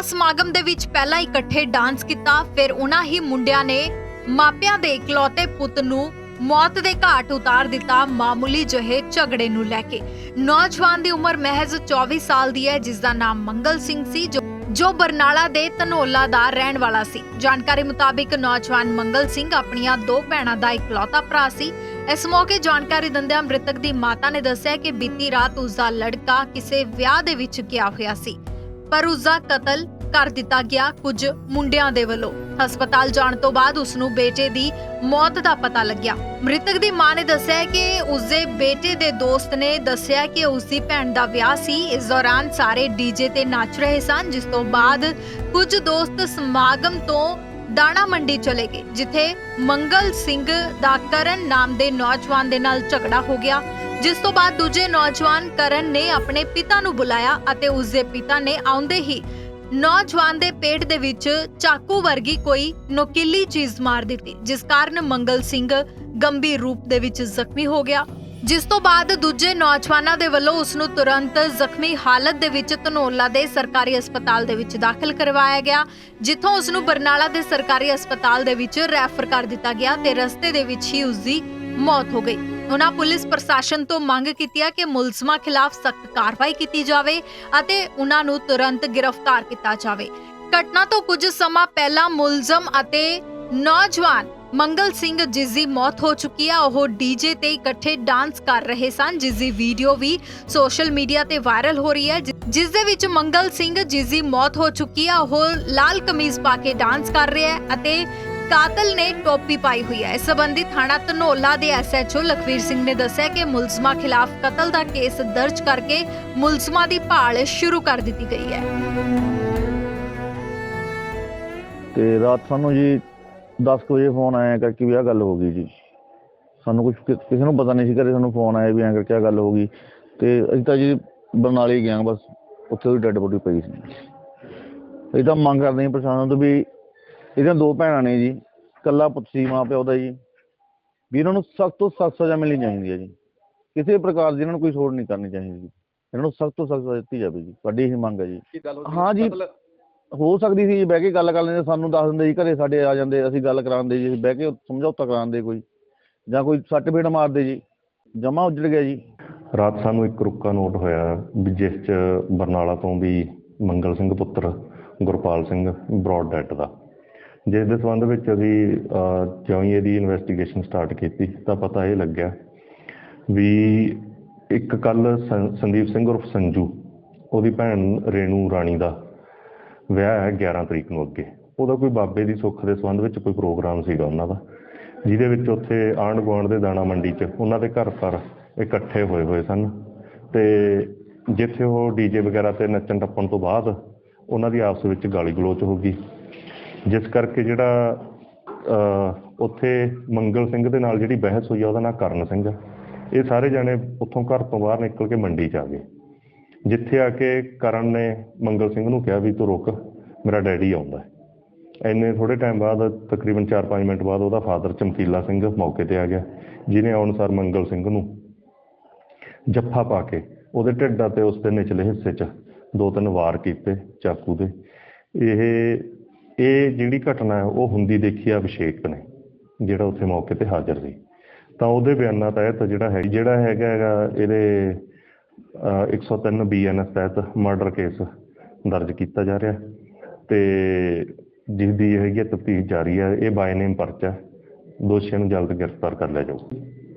ਵਿਆਹ ਸਮਾਗਮ ਦੇ ਵਿੱਚ ਪਹਿਲਾਂ ਇਕੱਠੇ ਡਾਂਸ ਕੀਤਾ, ਫਿਰ ਉਹਨਾਂ ਹੀ ਮੁੰਡਿਆਂ ਨੇ ਮਾਪਿਆਂ ਦੇ ਇਕਲੌਤੇ ਪੁੱਤ ਨੂੰ ਮੌਤ ਦੇ ਘਾਟ ਉਤਾਰ ਦਿੱਤਾ, ਮਾਮੂਲੀ ਜਿਹੇ ਝਗੜੇ ਨੂੰ ਲੈ ਕੇ। ਨੌਜਵਾਨ ਦੀ ਉਮਰ ਮਹਿਜ਼ 24 ਸਾਲ ਦੀ ਹੈ ਜਿਸ ਦਾ ਨਾਮ ਮੰਗਲ ਸਿੰਘ ਸੀ, ਜੋ ਬਰਨਾਲਾ ਦੇ ਧਨੋਲਾ ਦਾ ਰਹਿਣ ਵਾਲਾ ਸੀ। ਜਾਣਕਾਰੀ ਮੁਤਾਬਿਕ ਨੌਜਵਾਨ ਮੰਗਲ ਸਿੰਘ ਆਪਣੀਆਂ ਦੋ ਭੈਣਾਂ ਦਾ ਇਕਲੌਤਾ ਭਰਾ ਸੀ। ਇਸ ਮੌਕੇ ਜਾਣਕਾਰੀ ਦਿੰਦਿਆਂ ਮ੍ਰਿਤਕ ਦੀ ਮਾਤਾ ਨੇ ਦੱਸਿਆ ਕਿ ਬੀਤੀ ਰਾਤ ਉਸ ਦਾ ਲੜਕਾ ਕਿਸੇ ਵਿਆਹ ਦੇ ਵਿੱਚ ਗਿਆ ਹੋਇਆ ਸੀ। ਪਰ ਉਸ ਦਾ ਕਤਲ ਕਰ ਦਿੱਤਾ ਗਿਆ ਕੁਝ ਮੁੰਡਿਆਂ ਦੇ ਵੱਲੋਂ। ਹਸਪਤਾਲ ਜਾਣ ਤੋਂ ਬਾਅਦ ਉਸ ਨੂੰ ਬੇਟੇ ਦੀ ਮੌਤ ਦਾ ਪਤਾ ਲੱਗਿਆ। ਮ੍ਰਿਤਕ ਦੀ ਮਾਂ ਨੇ ਦੱਸਿਆ ਕਿ ਉਸ ਦੇ ਬੇਟੇ ਦੇ ਦੋਸਤ ਨੇ ਦੱਸਿਆ ਕਿ ਉਸ ਦੀ ਭੈਣ ਦਾ ਵਿਆਹ ਸੀ। ਇਸ ਦੌਰਾਨ ਸਾਰੇ ਡੀਜੇ ਤੇ ਨੱਚ ਰਹੇ ਸਨ, ਜਿਸ ਤੋਂ ਬਾਅਦ ਕੁਝ ਦੋਸਤ ਸਮਾਗਮ ਤੋਂ ਦਾਣਾ ਮੰਡੀ ਚਲੇ ਗਏ, ਜਿੱਥੇ ਮੰਗਲ ਸਿੰਘ ਦਾ ਕਰਨ ਨਾਮ ਦੇ ਨੌਜਵਾਨ ਦੇ ਨਾਲ ਝਗੜਾ ਹੋ ਗਿਆ। ਜਿਸ ਤੋਂ ਬਾਅਦ ਦੂਜੇ ਨੌਜਵਾਨ ਕਰਨ ਨੇ ਆਪਣੇ ਪਿਤਾ ਨੂੰ ਬੁਲਾਇਆ ਅਤੇ ਉਸ ਦੇ ਪਿਤਾ ਨੇ ਆਉਂਦੇ ਹੀ ਨੌਜਵਾਨ ਦੇ ਪੇਟ ਦੇ ਵਿੱਚ ਚਾਕੂ ਵਰਗੀ ਕੋਈ ਨੋਕੀਲੀ ਚੀਜ਼ ਮਾਰ ਦਿੱਤੀ, ਜਿਸ ਕਾਰਨ ਮੰਗਲ ਸਿੰਘ ਗੰਭੀਰ ਰੂਪ ਦੇ ਵਿੱਚ ਜ਼ਖਮੀ ਹੋ ਗਿਆ। ਜਿਸ ਤੋਂ ਬਾਅਦ ਦੂਜੇ ਨੌਜਵਾਨਾਂ ਦੇ ਵੱਲੋਂ ਉਸ ਨੂੰ ਤੁਰੰਤ ਜ਼ਖਮੀ ਹਾਲਤ ਦੇ ਵਿੱਚ ਧਨੋਲਾ ਦੇ ਸਰਕਾਰੀ ਹਸਪਤਾਲ ਦੇ ਵਿੱਚ ਦਾਖਲ ਕਰਵਾਇਆ ਗਿਆ, ਜਿੱਥੋਂ ਉਸ ਨੂੰ ਬਰਨਾਲਾ ਦੇ ਸਰਕਾਰੀ ਹਸਪਤਾਲ ਦੇ ਵਿੱਚ ਰੈਫਰ ਕਰ ਦਿੱਤਾ ਗਿਆ ਤੇ ਰਸਤੇ ਦੇ ਵਿੱਚ ਹੀ ਉਸ ਦੀ ਮੌਤ ਹੋ ਗਈ। ਉਹਨਾਂ ਪੁਲਿਸ ਪ੍ਰਸ਼ਾਸਨ ਤੋਂ ਮੰਗ ਕੀਤੀ ਹੈ ਕਿ ਮੁਲਜ਼ਮਾਂ ਖਿਲਾਫ ਸਖਤ ਕਾਰਵਾਈ ਕੀਤੀ ਜਾਵੇ ਅਤੇ ਉਹਨਾਂ ਨੂੰ ਤੁਰੰਤ ਗ੍ਰਿਫਤਾਰ ਕੀਤਾ ਜਾਵੇ। ਘਟਨਾ ਤੋਂ ਕੁਝ ਸਮਾਂ ਪਹਿਲਾਂ ਮੁਲਜ਼ਮ ਅਤੇ ਨੌਜਵਾਨ ਮੰਗਲ ਸਿੰਘ ਜਿਸ ਦੀ ਮੌਤ ਹੋ ਚੁੱਕੀ ਆ, ਉਹ ਡੀਜੇ ਤੇ ਇਕੱਠੇ ਡਾਂਸ ਕਰ ਰਹੇ ਸਨ, ਜਿਸ ਦੀ ਵੀਡੀਓ ਵੀ ਸੋਸ਼ਲ ਮੀਡੀਆ ਤੇ ਵਾਇਰਲ ਹੋ ਰਹੀ ਹੈ। ਜਿ- ਜਿਸ ਦੇ ਵਿੱਚ ਮੰਗਲ ਸਿੰਘ ਜਿਸ ਦੀ ਮੌਤ ਹੋ ਚੁੱਕੀ ਆ, ਉਹ ਲਾਲ ਕਮੀਜ਼ ਪਾ ਕੇ ਡਾਂਸ ਕਰ ਰਿਹਾ ਹੈ ਅਤੇ ਕਾਤਲ ਨੇ ਟੋਪੀ ਪਾਈ ਹੋਈ ਹੈ। ਇਸ ਸੰਬੰਧੀ ਥਾਣਾ ਧਨੋਲਾ ਦੇ ਐਸਐਚਓ ਲਖਵੀਰ ਸਿੰਘ ਨੇ ਦੱਸਿਆ ਕਿ ਮੁਲਜ਼ਮਾਂ ਖਿਲਾਫ ਕਤਲ ਦਾ ਕੇਸ ਦਰਜ ਕਰਕੇ ਮੁਲਜ਼ਮਾਂ ਦੀ ਭਾਲ ਸ਼ੁਰੂ ਕਰ ਦਿੱਤੀ ਗਈ ਹੈ। ਤੇ ਰਾਤ ਸਾਨੂੰ ਜੀ 10 ਕੁ ਵਜੇ ਫੋਨ ਆਇਆ ਕਰਕੇ ਵੀ ਆਹ ਗੱਲ ਹੋ ਗਈ ਜੀ। ਸਾਨੂੰ ਕੁਝ ਕਿਸੇ ਨੂੰ ਪਤਾ ਨਹੀਂ ਸੀ ਘਰੇ ਸਾਨੂੰ ਫੋਨ ਆਇਆ ਵੀ ਐਂ ਕਰਕੇ ਆਹ ਗੱਲ ਹੋ ਗਈ। ਤੇ ਅਸੀਂ ਤਾਂ ਜੀ ਬਰਨਾਲੇ ਹੀ ਗਏ ਹਾਂ ਬਸ, ਉੱਥੇ ਉਹਦੀ ਡੈੱਡ ਬੋਡੀ ਪਈ ਸੀ। ਅਸੀਂ ਤਾਂ ਮੰਗ ਕਰਦੇ ਹਾਂ ਪ੍ਰਸ਼ਾਸਨ ਤੋਂ ਵੀ ਇਹਦੀਆਂ ਦੋ ਭੈਣਾਂ ਨੇ ਜੀ ਇਕੱਲਾ ਪੁੱਤ ਸੀ ਮਾਂ ਪਿਓ ਦਾ ਜੀ ਵੀ ਇਹਨਾਂ ਨੂੰ ਸਖਤ ਤੋਂ ਸਖਤ ਸਜ਼ਾ ਮਿਲਣੀ ਚਾਹੀਦੀ ਹੈ ਜੀ। ਕਿਸੇ ਪ੍ਰਕਾਰ ਦੀ ਇਹਨਾਂ ਨੂੰ ਕੋਈ ਛੋੜ ਨਹੀਂ ਕਰਨੀ ਚਾਹੀਦੀ ਜੀ। ਇਹਨਾਂ ਨੂੰ ਸਖਤ ਤੋਂ ਸਖਤ ਸਜ਼ਾ ਦਿੱਤੀ ਜਾਵੇ ਜੀ ਸਾਡੀ ਇਹ ਮੰਗ ਹੈ ਜੀ। ਹਾਂ ਜੀ। ਹੋ ਸਕਦੀ ਸੀ ਜੀ ਬਹਿ ਕੇ ਗੱਲ ਕਰ ਲੈਂਦੇ ਸਾਨੂੰ ਦੱਸ ਦਿੰਦੇ ਜੀ ਘਰੇ ਸਾਡੇ ਆ ਜਾਂਦੇ ਅਸੀਂ ਗੱਲ ਕਰਾਉਂਦੇ ਜੀ ਬਹਿ ਕੇ ਸਮਝੌਤਾ ਕਰਾਉਂਦੇ ਕੋਈ ਜਾਂ ਕੋਈ ਸੱਟ ਫੇੜ ਮਾਰਦੇ ਜੀ। ਜਮਾ ਉੱਜੜ ਗਿਆ ਜੀ। ਰਾਤ ਸਾਨੂੰ ਇੱਕ ਰੁੱਕਾ ਨੋਟ ਹੋਇਆ ਵੀ ਜਿਸ 'ਚ ਬਰਨਾਲਾ ਤੋਂ ਵੀ ਮੰਗਲ ਸਿੰਘ ਪੁੱਤਰ ਗੁਰਪਾਲ ਸਿੰਘ ਬ੍ਰੌਡ ਡੈਟ ਦਾ। ਜਿਸ ਦੇ ਸੰਬੰਧ ਵਿੱਚ ਅਸੀਂ ਅਹ, ਜਿਉਂ ਹੀ ਇਹਦੀ ਇਨਵੈਸਟੀਗੇਸ਼ਨ ਸਟਾਰਟ ਕੀਤੀ ਤਾਂ ਪਤਾ ਇਹ ਲੱਗਿਆ ਵੀ ਇੱਕ ਕੱਲ ਸੰਦੀਪ ਸਿੰਘ ਉਰਫ ਸੰਜੂ ਉਹਦੀ ਭੈਣ ਰੇਣੂ ਰਾਣੀ ਦਾ ਵਿਆਹ ਹੈ 11 ਤਰੀਕ ਨੂੰ ਅੱਗੇ। ਉਹਦਾ ਕੋਈ ਬਾਬੇ ਦੀ ਸੁੱਖ ਦੇ ਸੰਬੰਧ ਵਿੱਚ ਕੋਈ ਪ੍ਰੋਗਰਾਮ ਸੀਗਾ ਉਹਨਾਂ ਦਾ ਜਿਹਦੇ ਵਿੱਚ ਉੱਥੇ ਆਂਢ ਗੁਆਂਢ ਦੇ ਦਾਣਾ ਮੰਡੀ 'ਚ ਉਹਨਾਂ ਦੇ ਘਰ ਪਰ ਇਕੱਠੇ ਹੋਏ ਹੋਏ ਸਨ ਤੇ ਜਿੱਥੇ ਉਹ ਡੀਜੇ ਵਗੈਰਾ ਤੇ ਨੱਚਣ ਟੱਪਣ ਤੋਂ ਬਾਅਦ ਉਹਨਾਂ ਦੀ ਆਪਸ ਵਿੱਚ ਗਾਲੀ ਗਲੋਚ ਹੋ ਗਈ। ਜਿਸ ਕਰਕੇ ਜਿਹੜਾ ਉੱਥੇ ਮੰਗਲ ਸਿੰਘ ਦੇ ਨਾਲ ਜਿਹੜੀ ਬਹਿਸ ਹੋਈ ਆ, ਉਹਦਾ ਨਾਂ ਕਰਨ ਸਿੰਘ ਆ। ਇਹ ਸਾਰੇ ਜਣੇ ਉੱਥੋਂ ਘਰ ਤੋਂ ਬਾਹਰ ਨਿਕਲ ਕੇ ਮੰਡੀ 'ਚ ਆ ਗਏ ਜਿੱਥੇ ਆ ਕੇ ਕਰਨ ਨੇ ਮੰਗਲ ਸਿੰਘ ਨੂੰ ਕਿਹਾ ਵੀ ਤੂੰ ਰੁਕ, ਮੇਰਾ ਡੈਡੀ ਆਉਂਦਾ ਹੈ। ਇੰਨੇ ਥੋੜੇ ਟਾਈਮ ਬਾਅਦ, ਤਕਰੀਬਨ 4-5 ਮਿੰਟ ਬਾਅਦ ਉਹਦਾ ਫਾਦਰ ਚਮਕੀਲਾ ਸਿੰਘ ਮੌਕੇ ਤੇ ਆ ਗਿਆ, ਜਿਹਨੇ ਅਨੁਸਾਰ ਮੰਗਲ ਸਿੰਘ ਨੂੰ ਜੱਫਾ ਪਾ ਕੇ ਉਹਦੇ ਢਿੱਡ ਅਤੇ ਉਸ ਦੇ ਨਿਚਲੇ ਹਿੱਸੇ 'ਚ ਦੋ ਤਿੰਨ ਵਾਰ ਕੀਤੇ ਚਾਕੂ ਦੇ ਇਹ ਇਹ ਜਿਹੜੀ ਘਟਨਾ ਹੈ, ਉਹ ਹੁੰਦੀ ਦੇਖੀ ਆ ਅਭਿਸ਼ੇਕ ਨੇ, ਜਿਹੜਾ ਉੱਥੇ ਮੌਕੇ ਤੇ ਹਾਜ਼ਰ ਸੀ। ਤਾਂ ਉਹਦੇ ਬਿਆਨਾਂ ਤਹਿਤ ਜਿਹੜਾ ਹੈ, ਜਿਹੜਾ ਹੈਗਾ ਹੈਗਾ ਇਹਦੇ, ਅਹ 103 ਬੀਐਨਐਸ ਤਹਿਤ ਮਰਡਰ ਕੇਸ ਦਰਜ ਕੀਤਾ ਜਾ ਰਿਹਾ। ਤੇ ਜਿਸ ਦੀ ਹੈਗੀ ਤਫਤੀਸ਼ ਜਾਰੀ ਹੈ ਇਹ ਬਾਈ ਨੇਮ ਪਰਚਾ ਦੋਸ਼ੀਆਂ ਨੂੰ ਜਲਦ ਗ੍ਰਿਫਤਾਰ ਕਰ ਲਿਆ ਜਾਊ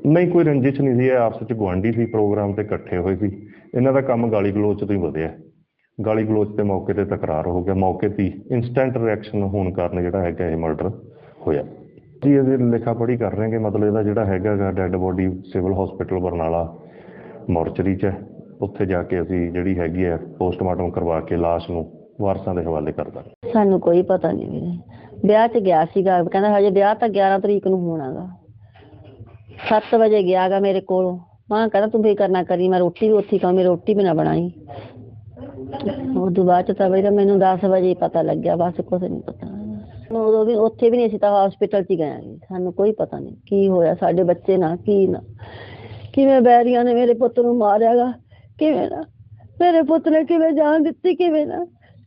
ਨਹੀਂ, ਕੋਈ ਰੰਜਿਸ਼ ਨਹੀਂ ਸੀ, ਇਹ ਆਪਸ ਵਿੱਚ ਗੁਆਂਢੀ ਸੀ, ਪ੍ਰੋਗਰਾਮ ਤੇ ਇਕੱਠੇ ਹੋਏ ਸੀ। ਇਹਨਾਂ ਦਾ ਕੰਮ ਗਾਲੀ ਗਲੋਚ ਤੋਂ ਹੀ ਵਧਿਆ। ਗਾਲੀ ਗਲੋਚ ਤੇ ਮੌਕੇ ਤੇ ਤਕਰਾਰ ਹੋ ਗਿਆ। ਮੌਕੇ ਤੇ ਇਨਸਟੈਂਟ ਰਿਐਕਸ਼ਨ ਹੋਣ ਕਾਰਨ ਜਿਹੜਾ ਹੈਗਾ ਇਹ ਮਰਡਰ ਹੋਇਆ। ਜੀ ਅਸੀਂ ਲਿਖਾ ਪੜ੍ਹੀ ਕਰ ਰਹੇ ਹਾਂ ਕਿ ਮਤਲਬ ਇਹਦਾ ਜਿਹੜਾ ਹੈਗਾ dead body civil hospital Barnala mortuary 'ਚ ਉੱਥੇ ਜਾ ਕੇ ਅਸੀਂ ਜਿਹੜੀ ਹੈਗੀ ਹੈ ਪੋਸਟਮਾਰਟਮ ਕਰਵਾ ਕੇ ਲਾਸ਼ ਨੂੰ ਵਾਰਸਾਂ ਦੇ ਹਵਾਲੇ ਕਰ ਦਾਂਗੇ। ਸਾਨੂੰ ਕੋਈ ਪਤਾ ਨਹੀਂ ਵੀਰੇ। ਵਿਆਹ 'ਚ ਗਿਆ ਸੀਗਾ। ਕਹਿੰਦਾ ਹਜੇ ਵਿਆਹ ਤਾਂ 11 ਤਰੀਕ ਨੂੰ ਹੋਣਾਗਾ 7 ਵਜੇ ਗਿਆਗਾ ਮੇਰੇ ਕੋਲ। ਮਾਂ ਕਹਿੰਦਾ ਤੂੰ ਵੀ ਕਰਨਾ ਕਰੀ, ਮੈਂ ਰੋਟੀ ਵੀ ਉੱਥੇ ਖਾਂ ਮੈਂ ਰੋਟੀ ਵੀ ਨਾ ਬਣਾਈ। ਉਹ ਤੋਂ ਬਾਅਦ ਤਾਂ ਵੀਰੇ ਮੈਨੂੰ 10 ਵਜੇ ਪਤਾ ਲੱਗਿਆ, ਬਸ ਕੁਝ ਨਹੀਂ ਪਤਾ। ਉਦੋਂ ਵੀ ਉੱਥੇ ਵੀ ਨਹੀਂ ਅਸੀਂ ਤਾਂ ਹਸਪੀਟਲ 'ਚ ਹੀ ਗਏ ਸਾਨੂੰ ਕੋਈ ਪਤਾ ਨਹੀਂ ਕੀ ਹੋਇਆ, ਸਾਡੇ ਬੱਚੇ ਨਾਲ ਕੀ ਨਾ। ਕਿਵੇਂ ਬੈਰੀਆਂ ਨੇ ਮੇਰੇ ਪੁੱਤ ਨੂੰ ਮਾਰਿਆਗਾ, ਕਿਵੇਂ ਨਾ। ਮੇਰੇ ਪੁੱਤ ਨੇ ਕਿਵੇਂ ਜਾਨ ਦਿੱਤੀ, ਕਿਵੇਂ ਨਾ।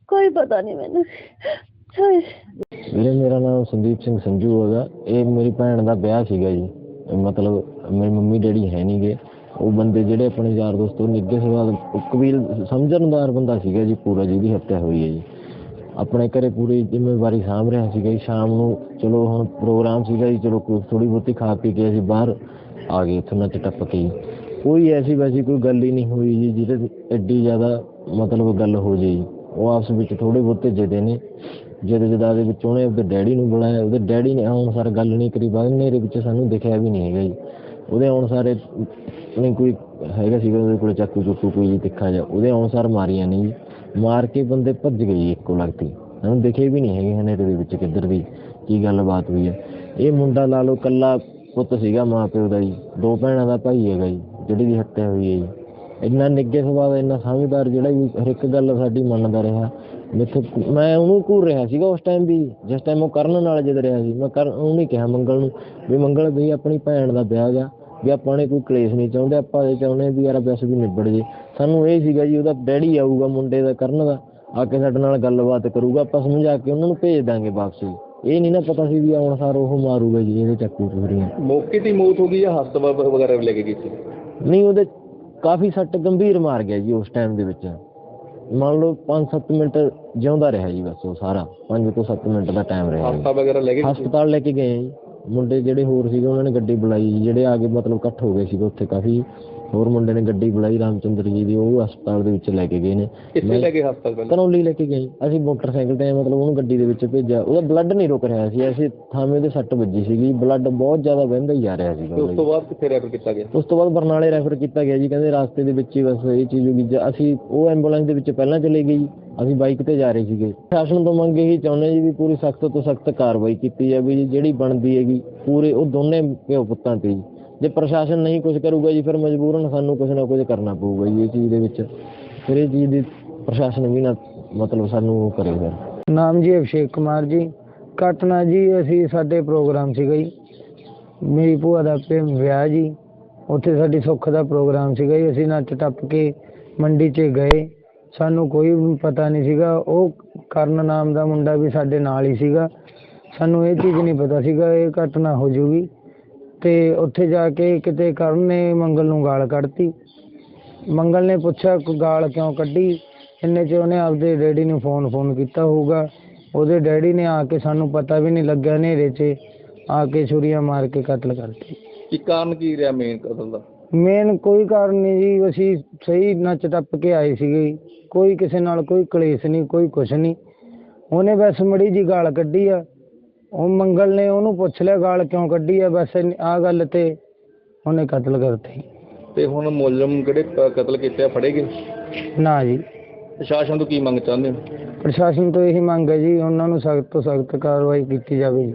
ਕੋਈ ਪਤਾ ਨਹੀਂ ਮੈਨੂੰ। ਵੀਰੇ, ਮੇਰਾ ਨਾਮ ਸੰਦੀਪ ਸਿੰਘ ਸੰਜੂ ਹੈਗਾ। ਇਹ ਮੇਰੀ ਭੈਣ ਦਾ ਵਿਆਹ ਸੀਗਾ ਜੀ। ਮਤਲਬ, ਮੇਰੀ ਮੰਮੀ ਡੈਡੀ ਹੈ ਨਹੀਂਗੇ ਉਹ ਬੰਦੇ ਜਿਹੜੇ ਆਪਣੇ ਯਾਰ ਦੋਸਤ, ਉਹ ਨਿੱਗੇ ਸਵਾਦ ਕਬੀਲ ਸਮਝਣਦਾਰ ਬੰਦਾ ਸੀਗਾ ਜੀ, ਪੂਰਾ ਜਿਹਦੀ ਹੱਤਿਆ ਹੋਈ ਹੈ ਜੀ। ਆਪਣੇ ਘਰੇ ਪੂਰੀ ਜ਼ਿੰਮੇਵਾਰੀ ਸਾਂਭ ਰਿਹਾ ਸੀਗਾ ਜੀ। ਸ਼ਾਮ ਨੂੰ ਚਲੋ ਹੁਣ ਪ੍ਰੋਗਰਾਮ ਸੀਗਾ ਜੀ, ਚਲੋ ਥੋੜੀ ਬਹੁਤੀ ਖਾ ਪੀ ਕੇ ਅਸੀਂ ਬਾਹਰ ਆ ਗਏ ਇੱਥੋਂ ਨੱਚ ਟੱਪ ਕੇ ਕੋਈ ਐਸੀ ਵੈਸੀ ਕੋਈ ਗੱਲ ਹੀ ਨਹੀਂ ਹੋਈ ਜੀ, ਜਿਹਦੇ ਤੇ ਐਡੀ ਜ਼ਿਆਦਾ ਮਤਲਬ ਗੱਲ ਹੋ ਜੇ ਜੀ। ਉਹ ਆਪਸ ਵਿੱਚ ਥੋੜੇ ਬਹੁਤੇ ਜਿਹਦੇ ਨੇ। ਜਿਹਦੇ ਜਦਾ ਦੇ ਵਿੱਚ ਉਹਨੇ ਉਹਦੇ ਡੈਡੀ ਨੂੰ ਬੁਲਾਇਆ। ਉਹਦੇ ਡੈਡੀ ਨੇ ਆਉਣ ਸਾਰ ਗੱਲ ਨਹੀਂ ਕਰੀ, ਬਾਅਦ ਹਨੇਰੇ ਵਿੱਚ ਸਾਨੂੰ ਦਿਖਿਆ ਵੀ ਨਹੀਂ ਹੈਗਾ ਜੀ। ਉਹਦੇ ਅਨੁਸਾਰ ਨਹੀਂ ਕੋਈ ਹੈਗਾ ਸੀਗਾ ਉਹਦੇ ਕੋਲ ਚਾਕੂ ਚੁੱਕੂ ਕੋਈ ਜੀ ਤਿੱਖਾ ਜਾ ਉਹਦੇ ਅਨੁਸਾਰ ਮਾਰੀਆਂ ਨਹੀਂ ਜੀ ਮਾਰ ਕੇ ਬੰਦੇ ਭੱਜ ਗਏ ਜੀ ਇੱਕੋ ਲਗਤੀ ਸਾਨੂੰ ਦਿਖੇ ਵੀ ਨਹੀਂ ਹੈਗੇ ਹਨੇਰੇ ਦੇ ਵਿੱਚ ਕਿੱਧਰ ਦੀ ਕੀ ਗੱਲਬਾਤ ਹੋਈ ਹੈ ਇਹ ਮੁੰਡਾ ਲਾ ਲਓ ਕੱਲਾ ਪੁੱਤ ਸੀਗਾ ਮਾਂ ਪਿਓ ਦਾ ਜੀ ਦੋ ਭੈਣਾਂ ਦਾ ਭਾਈ ਹੈਗਾ ਜੀ ਜਿਹੜੀ ਦੀ ਹੱਤਿਆ ਹੋਈ ਹੈ ਜੀ ਇੰਨਾ ਨਿੱਗੇ ਸੁਭਾਅ ਦਾ ਇੰਨਾ ਸਮਝਦਾਰ ਜਿਹੜਾ ਵੀ ਹਰ ਇੱਕ ਗੱਲ ਸਾਡੀ ਮੰਨਦਾ ਰਿਹਾ ਮਿੱਥੇ ਮੈਂ ਉਹਨੂੰ ਘੂਰ ਰਿਹਾ ਸੀਗਾ ਉਸ ਟਾਈਮ ਵੀ ਜਿਸ ਟਾਈਮ ਉਹ ਕਰਨ ਨਾਲ ਜਦ ਰਿਹਾ ਸੀ ਮੈਂ ਕਰ ਉਹਨੂੰ ਹੀ ਕਿਹਾ ਮੰਗਲ ਨੂੰ ਵੀ ਮੰਗਲ ਵੀ ਆਪਣੀ ਭੈਣ ਦਾ ਵਿਆਹ ਗਿਆ ਵੀ ਆਪਾਂ ਨੇ ਕੋਈ ਕਲੇਸ਼ ਨਹੀਂ ਚਾਹੁੰਦੇ ਆਪਾਂ ਇਹ ਚਾਹੁੰਦੇ ਵੀ ਯਾਰ ਬਸ ਵੀ ਨਿਬੜ ਜੇ। ਸਾਨੂੰ ਇਹ ਸੀਗਾ ਜੀ ਉਹਦਾ ਡੈਡੀ ਆਊਗਾ ਮੁੰਡੇ ਦਾ ਕਰਨ ਦਾ ਆ ਕੇ ਸਾਡੇ ਨਾਲ ਗੱਲਬਾਤ ਕਰੂਗਾ ਆਪਾਂ ਸਮਝਾ ਕੇ ਉਹਨਾਂ ਨੂੰ ਭੇਜ ਦਾਂਗੇ ਵਾਪਸ। ਇਹ ਨਹੀਂ ਨਾ ਪਤਾ ਸੀ ਵੀ ਆਉਣ ਸਾਰ ਉਹ ਮਾਰੂਗਾ ਜੀ ਇਹਦੇ ਚੱਕੂ ਚੁਰੀਆਂ ਮੌਕੇ ਤੇ ਮੌਤ ਹੋ ਗਈ ਜਾਂ ਹਸਪਤਾਲ ਵਗੈਰਾ ਲੈ ਕੇ ਗਏ ਸੀ? ਨਹੀਂ ਉਹਦੇ ਕਾਫੀ ਸੱਟ ਗੰਭੀਰ ਮਾਰ ਗਿਆ ਜੀ ਉਸ ਟਾਈਮ ਦੇ ਵਿੱਚ। ਮੰਨ ਲਓ 5-7 ਮਿੰਟ ਜਿਉਂਦਾ ਰਿਹਾ ਜੀ ਬਸ ਉਹ ਸਾਰਾ। 5 ਤੋਂ 7 ਮਿੰਟ ਦਾ ਟਾਈਮ ਰਿਹਾ ਹਸਪਤਾਲ ਵਗੈਰਾ ਲੈ ਕੇ? ਹਸਪਤਾਲ ਲੈ ਕੇ ਗਏ ਜੀ। ਮੁੰਡੇ ਜਿਹੜੇ ਹੋਰ ਸੀਗੇ ਉਹਨਾਂ ਨੇ ਗੱਡੀ ਬੁਲਾਈ ਜੀ, ਜਿਹੜੇ ਆ ਕੇ ਮਤਲਬ ਇਕੱਠ ਹੋ ਗਏ ਸੀਗੇ ਉੱਥੇ ਕਾਫੀ। ਹੋਰ ਮੁੰਡੇ ਨੇ ਗੱਡੀ ਬੁਲਾਈ ਰਾਮਚੰਦਰ ਜੀ ਦੀ ਉਹ ਹਸਪਤਾਲ ਦੇ ਵਿੱਚ ਲੈ ਕੇ ਗਏ ਨੇ। ਕਿੱਥੇ ਲੈ ਕੇ ਹਸਪਤਾਲ ਪਹਿਲਾਂ? ਕਰੌਲੀ ਲੈ ਕੇ ਗਏ। ਅਸੀਂ ਮੋਟਰਸਾਈਕਲ ਤੇ ਮਤਲਬ ਉਹਨੂੰ ਗੱਡੀ ਦੇ ਵਿੱਚ ਭੇਜਿਆ। ਉਹਦਾ ਬਲੱਡ ਨਹੀਂ ਰੁਕ ਰਿਹਾ ਸੀ। ਅਸੀਂ ਥਾਵੇਂ ਉਹਦੇ ਸੱਟ ਵੱਜੀ ਸੀਗੀ। ਬਲੱਡ ਬਹੁਤ ਜ਼ਿਆਦਾ ਵਹਿੰਦਾ ਹੀ ਜਾ ਰਿਹਾ ਤੇ ਉਸ ਤੋਂ। ਬਾਅਦ ਕਿੱਥੇ ਰੈਫਰ ਕੀਤਾ ਗਿਆ? ਉਸ ਤੋਂ ਬਾਅਦ ਬਰਨਾਲੇ ਰੈਫਰ ਕੀਤਾ ਗਿਆ ਜੀ। ਕਹਿੰਦੇ ਰਾਸਤੇ ਦੇ ਵਿੱਚ ਹੀ ਬਸ ਇਹ ਚੀਜ਼ ਹੋ ਗਈ। ਜ- ਅਸੀਂ ਉਹ ਐਂਬੂਲੈਂਸ ਦੇ ਵਿੱਚ ਪਹਿਲਾਂ ਚਲੇ ਗਏ ਜੀ। ਅਸੀਂ ਬਾਈਕ ਤੇ ਜਾ ਰਹੇ ਸੀਗੇ। ਸ਼ਾਸਨ ਤੋਂ ਮੰਗ ਇਹੀ ਚਾਹੁੰਦੇ ਜੀ ਵੀ ਪੂਰੀ ਸਖਤ ਤੋਂ ਸਖਤ ਕਾਰਵਾਈ ਕੀਤੀ ਜਾਵੇ ਜੀ। ਜਿਹੜੀ ਬਣਦੀ ਹੈਗੀ ਪੂਰੇ ਉਹ ਦੋਨੇ ਪਿਓ ਪੁੱਤਾਂ ਤੇ ਜੀ। ਜੇ ਪ੍ਰਸ਼ਾਸਨ ਨਹੀਂ ਕੁਝ ਕਰੂਗਾ ਜੀ, ਫਿਰ ਮਜਬੂਰਨ ਸਾਨੂੰ ਕੁਝ ਨਾ ਕੁਝ ਕਰਨਾ ਪਊਗਾ ਜੀ ਇਹ ਚੀਜ਼ ਦੇ ਵਿੱਚ। ਫਿਰ ਇਹ ਚੀਜ਼ ਦੀ ਪ੍ਰਸ਼ਾਸਨ ਵੀ ਨਾ ਮਤਲਬ ਸਾਨੂੰ ਉਹ ਨਾਮ ਜੀ ਅਭਿਸ਼ੇਕ ਕੁਮਾਰ ਜੀ। ਘਟਨਾ ਜੀ, ਅਸੀਂ ਸਾਡੇ ਪ੍ਰੋਗਰਾਮ ਸੀਗਾ ਜੀ। ਮੇਰੀ ਭੂਆ ਦਾ ਪੇ ਵਿਆਹ ਜੀ। ਉੱਥੇ ਸਾਡੀ ਸੁੱਖ ਦਾ ਪ੍ਰੋਗਰਾਮ ਸੀਗਾ ਜੀ। ਅਸੀਂ ਨੱਚ ਟੱਪ ਕੇ ਮੰਡੀ 'ਚ ਗਏ। ਸਾਨੂੰ ਕੋਈ ਪਤਾ ਨਹੀਂ ਸੀਗਾ। ਉਹ ਕਰਨ ਨਾਮ ਦਾ ਮੁੰਡਾ ਵੀ ਸਾਡੇ ਨਾਲ ਹੀ ਸੀਗਾ। ਸਾਨੂੰ ਇਹ ਚੀਜ਼ ਨਹੀਂ ਪਤਾ ਸੀਗਾ। ਇਹ ਘਟਨਾ ਹੋ ਜੂਗੀ। ਤੇ ਉੱਥੇ ਜਾ ਕੇ ਕਿਤੇ ਕਰਨ ਨੇ ਮੰਗਲ ਨੂੰ ਗਾਲ ਕੱਢਤੀ। ਮੰਗਲ ਨੇ ਪੁੱਛਿਆ ਗਾਲ ਕਿਉਂ ਕੱਢੀ? ਇੰਨੇ ਚ ਉਹਨੇ ਆਪਦੇ ਡੈਡੀ ਨੂੰ ਫੋਨ ਫੋਨ ਕੀਤਾ ਹੋਊਗਾ। ਉਹਦੇ ਡੈਡੀ ਨੇ ਆ ਕੇ ਸਾਨੂੰ ਪਤਾ ਵੀ ਨਹੀਂ ਲੱਗਿਆ ਹਨੇਰੇ 'ਚ ਆ ਕੇ ਛੁਰੀਆਂ ਮਾਰ ਕੇ ਕਤਲ ਕਰਤੀ। ਕੀ ਕਾਰਨ ਕੀ ਰਿਹਾ ਮੇਨ ਕਤਲ ਦਾ? ਮੇਨ ਕੋਈ ਕਾਰਨ ਨਹੀਂ ਜੀ ਅਸੀਂ ਸਹੀ ਨੱਚ ਟੱਪ ਕੇ ਆਏ ਸੀਗੇ। ਕੋਈ ਕਿਸੇ ਨਾਲ ਕੋਈ ਕਲੇਸ਼ ਨਹੀਂ ਕੋਈ ਕੁਛ ਨਹੀਂ। ਉਹਨੇ ਬਸ ਮੜੀ ਜੀ ਗਾਲ ਕੱਢੀ ਆ। ਉਹ ਮੰਗਲ ਨੇ ਉਹਨੂੰ ਪੁੱਛ ਲਿਆ ਗਾਲ ਕਿਉਂ ਕੱਢੀ ਆ? ਬਸ ਆ ਗੱਲ ਤੇ ਉਹਨੇ ਕਤਲ ਕਰਤਾ ਤੇ ਹੁਣ ਮੁਲਜ਼ਮ ਜਿਹੜੇ ਪ- ਕਤਲ ਕੀਤੇ ਆ ਫੜੇ ਗਏ? ਨਾ ਜੀ। ਪ੍ਰਸ਼ਾਸਨ ਤੋਂ ਕੀ ਮੰਗ ਚਾਹੁੰਦੇ ਹੋ? ਪ੍ਰਸ਼ਾਸਨ ਤੋਂ ਇਹੀ ਮੰਗ ਹੈ ਜੀ ਉਹਨਾਂ ਨੂੰ ਸਖਤ ਤੋਂ ਸਖਤ ਕਾਰਵਾਈ ਕੀਤੀ ਜਾਵੇ ਜੀ।